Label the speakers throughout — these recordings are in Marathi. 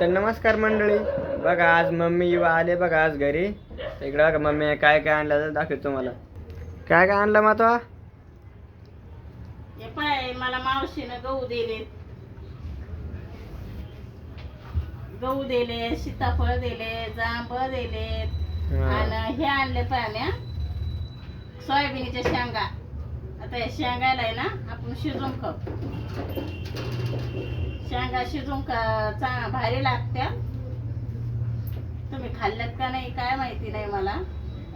Speaker 1: तर नमस्कार मंडळी. बघा आज मम्मी युवा आले बघा आज घरी. इकडे बघा मम्मी काय काय आणलं तर दाखवतो तुम्हाला. काय काय आणलं तो
Speaker 2: हे पाय मला मावशीनं गहू दिले गहू दिले सीताफळ दिले जांब दिले आणि हे आणले पाय म्या सोयाबीनच्या शेंगा. आता हे शेंगायला आहे ना आपण शिजवून खाऊ. शेंगा शिजवून का चा भारी लागत्या. तुम्ही खाल्ल्यात का नाही काय माहिती नाही मला.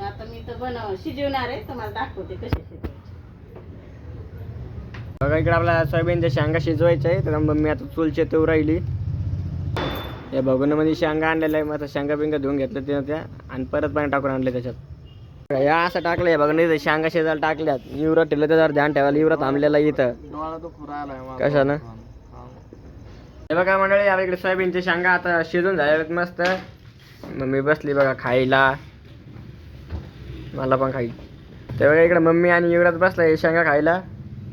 Speaker 2: आता मी तर बनव शिजवणार आहे तुम्हाला दाखवते कसे शिजवायचे.
Speaker 1: बघा इकडे आपला सोयाबीनच्या शेंगा शिजवायच्या आहे तर मम्मी आता चुलचे तेव राहिली. या मध्ये शेंगा आणलेल्या आहे मग आता शेंगा बिंगा धुवून घेतलं ते त्या. आणि परत पाणी टाकून आणले त्याच्यात. बघा, या असं टाकलंय. बघा नाही शेंगा शिजायला टाकल्यात. इवरा ठेवलं जरा ध्यान ठेवायला. इवरा थांबलेला इथं. कशानं? हे बघा मंडळी आपल्या इकडे सोयाबीनच्या शेंगा आता शिजून झाल्यात मस्त. मम्मी बसली बघा खायला. मला पण खाई ते बघा इकडे मम्मी आणि युवराज बसलाय शेंगा खायला.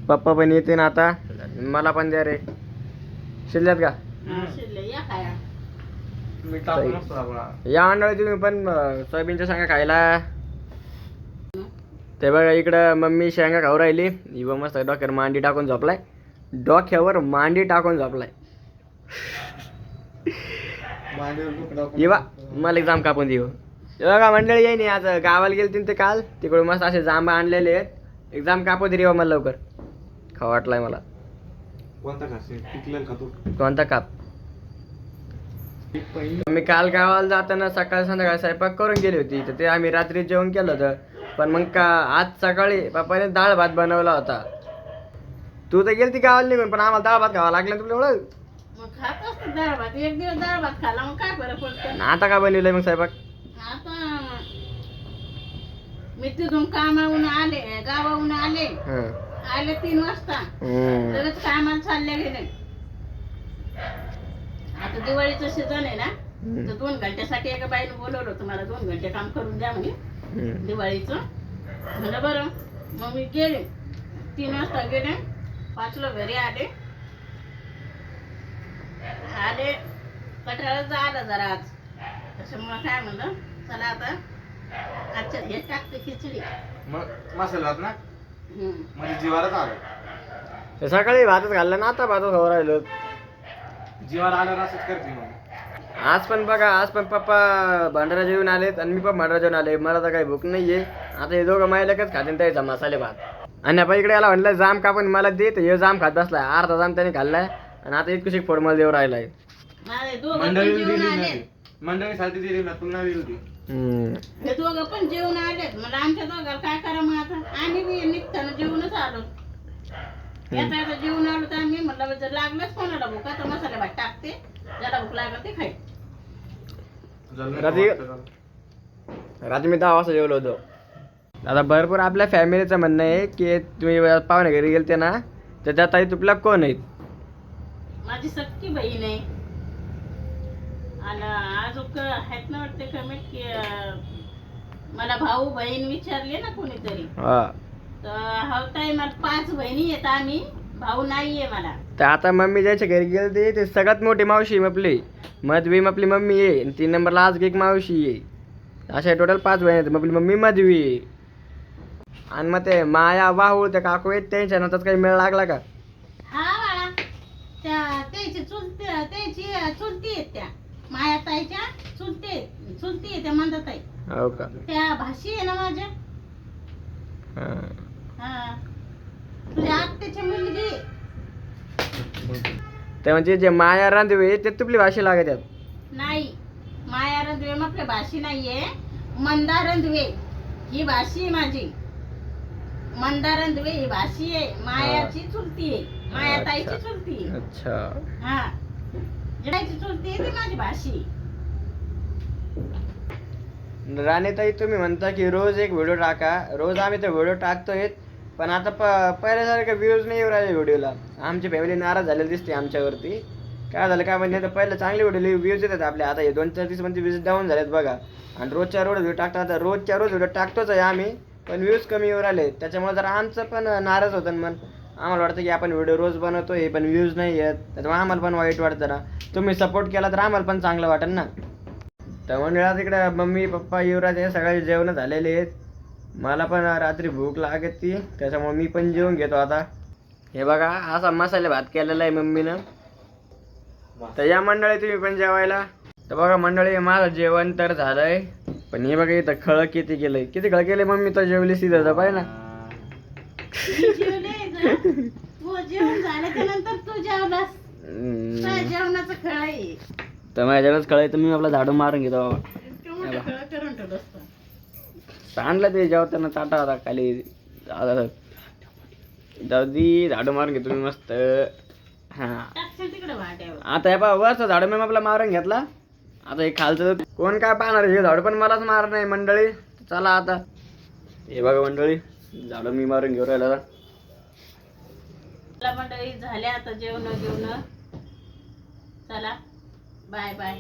Speaker 1: पप्पा पण येते ना आता. मला पण द्या रे. शिजल्यात का?
Speaker 2: हा, या खाया.
Speaker 1: या मंडळी तुम्ही पण सोयाबीनच्या शेंगा खायला. ते बघा इकडं मम्मी शेंगा खाऊ राहिली. इव मस्त डोक्यावर मांडी टाकून झोपलाय. डोक्यावर मांडी टाकून झोपलाय. येवा मला एक जाम कापून देऊ. बघा मंडळी येईन आज गावाला गेलती ते काल. तिकडून मस्त असे जांब आणलेले आहेत. एक जाम कापू दे रे मला लवकर. खाऊ वाटलाय मला.
Speaker 3: कोणता का तू?
Speaker 1: काप? मी काल गावाला जाताना सकाळ संध्याकाळी स्वयंपाक करून गेली होती. तर ते आम्ही रात्री जेवण केलं होतं. पण मग का आज सकाळी पप्पाने डाळ भात बनवला होता. तू तर गेलती गावाला निघून पण आम्हाला डाळ भात खावा लागला तुला एवढं?
Speaker 2: मग खात असतो डाळ भात एक दिवस डाळ भात खाला मग काय बरं पडतं?
Speaker 1: आता का बनवलंय मग स्वयंपाक?
Speaker 2: आता मी तिथून कामावून आले गावाहून आले.
Speaker 1: हं.
Speaker 2: आले तीन वाजता.
Speaker 1: हम्म.
Speaker 2: लगेच कामाला चालले गेले. आता दिवाळीचं सीझन आहे ना तर दोन घंट्यासाठी एका बाईने बोलवलं होतं मला दोन घंटे काम करून द्या म्हणे.
Speaker 1: हम्म.
Speaker 2: दिवाळीचं. म्हणलं बरं. मग मी गेले. तीन वाजता गेले. पाचला घरी आले. आले. जरा आज. त्याच्यामुळं काय म्हणलं चला आता आजच्या हे टाकते खिचडी.
Speaker 3: मग ना?
Speaker 2: हम्म.
Speaker 3: म्हणजे जीवारच आलं
Speaker 1: ते सकाळी भातच खाल्ला ना आता भातच खाऊ राहिलो.
Speaker 3: जीवार आल्यावर असंच करते मग.
Speaker 1: आज पण बघा आज पण पप्पा भांडारा जेवून आलेत आणि मी पण भांडारा जेवून आले मला तर काही भूक नाहीये. आता हे दोघं मायलाकच खातील त्याचा मसाले भात. आणि आपण इकडे याला म्हटलं जाम कापून मला दे तर हे जाम खात बसलाय. अर्धा जाम त्याने खाल्लाय. आणि आता इतकुशी फोड मला देऊ राहिलाय.
Speaker 2: माझे दोघं पण
Speaker 3: मंडळी
Speaker 2: जेवून
Speaker 3: दिली नाही ना तुला दिली
Speaker 1: हम्म.
Speaker 2: हे दोघं पण जेवण आलेत. मला आमच्या दोघाला काय करा मग आता? आम्ही बी निघताना जेवणच आलो. येता येता जेवण आलो तर आम्ही म्हटलं जर लागलंच कोणाला भूक तर मसाले भात टाकते. ज्याला भूक लागत ते खाय
Speaker 1: रात्री रात्री मी दहा वाजता जेवलो होतो. आता भरपूर आपल्या फॅमिलीचं म्हणणं आहे की तुम्ही पाहुणे घरी गेलते ना तर त्या ताई तुपल्या कोण आहेत?
Speaker 2: माझी सक्की बहीण आहे. आणि अजून आहेत ना वाटते कमेंट की मला भाऊ बहीण विचारले ना कोणीतरी.
Speaker 1: हा.
Speaker 2: तर हा टाइमात पाच बहिणी आहेत आम्ही भाऊ नाहीये मला.
Speaker 1: तर आता मम्मी ज्याच्या घरी गेलते ते सगळ्यात मोठी मावशी आपली. मधवी आपली मम्मी आहे आणि तीन नंबरला आज एक मावशी आहे. अशा टोटल पाच बहिणी आहेत. आपली मम्मी मधवी आणि मग ते माया वाहूळ त्या काकू आहेत त्यांच्या नातात काही मेळ लागला का?
Speaker 2: त्याची चुलती त्याची चुलती आहेत त्या माया ताईच्या चुलती चुलती आहे त्या मंदाताई
Speaker 1: हो का?
Speaker 2: त्या भाशी आहे ना माझ्या?
Speaker 1: हा.
Speaker 2: हा. तुझ्या आत्याची मुलगी.
Speaker 1: ते म्हणजे जे माया रांधवे ते तुपली भाषा लागत आहेत
Speaker 2: नाही. माया रंधवे आपल्या भाशी नाहीये. मंदा रंधवे ही भाशी आहे माझी. मंदा रंधवे ही भाशी आहे. मायाची चुलती आहे. माया ताईची. चुलती.
Speaker 1: अच्छा.
Speaker 2: हा. जिडायची चुलती ती माझी भाशी
Speaker 1: राणीताई तुम्ही म्हणता की रोज एक व्हिडिओ टाका. रोज आम्ही तो व्हिडिओ टाकतोय. पण आता प पहिल्यासारखं व्ह्यूज नाही येऊ राहिले व्हिडिओला आमची फॅमिली नाराज झालेली दिसते आमच्यावरती. काय झालं काय म्हणजे पहिलं चांगले व्हिडिओ व्ह्यूज येतात आपल्या आता हे दोन चार दिवस म्हणजे व्ह्यूज डाऊन झालेत बघा. आणि रोजच्या रोज व्हिडिओ टाकतात आता रोजच्या रोज व्हिडिओ टाकतोच आहे आम्ही. पण व्ह्यूज कमी येऊ राहिले. त्याच्यामुळे जरा आमचं पण नाराज होतं मन. आम्हाला वाटतं की आपण व्हिडिओ रोज बनवतो हे पण व्ह्यूज नाही येत. त्याच्यामुळे आम्हाला पण वाईट वाटतं ना. तुम्ही सपोर्ट केला तर आम्हाला पण चांगलं वाटेल ना. तर मंडळात इकडे मम्मी पप्पा युवराज हे सगळे जेवण झालेले आहेत. मला पण रात्री भूक लागत ती त्याच्यामुळे मी पण जेवून घेतो आता. हे बघा असा मसाले भात केलेला आहे मम्मीनं. तर या मंडळी तुम्ही पण जेवायला. तर बघा मंडळी माझं जेवण तर झालंय. पण हे बघा इथं खळ किती केलंय. किती खळ केले मम्मी तर जेवली सीधा पाहिजे ना
Speaker 2: जेवण तू जेवलास जेवणाचं खळ आहे.
Speaker 1: तर आहे तर मी आपला झाडू मारून घेतो. बाबा
Speaker 2: खळ करून ठेवलं असतं.
Speaker 1: सांडलं ते जेवताना ताटा होता खाली. जाऊ दे झाडू मारून घेतो मी मस्त. हा.
Speaker 2: टाकशील तिकडे वाट्यावर.
Speaker 1: आता हे वरचं झाडू मी आपला मारून घेतला. आता हे खालचं कोण काय पाहणार हे झाडू पण मलाच मार नाही मंडळी. चला आता. हे बघा मंडळी झाडू मी मारून घेऊन राहिला आता.
Speaker 2: मंडळी झाल्या आता जेवण जेवण चला बाय बाय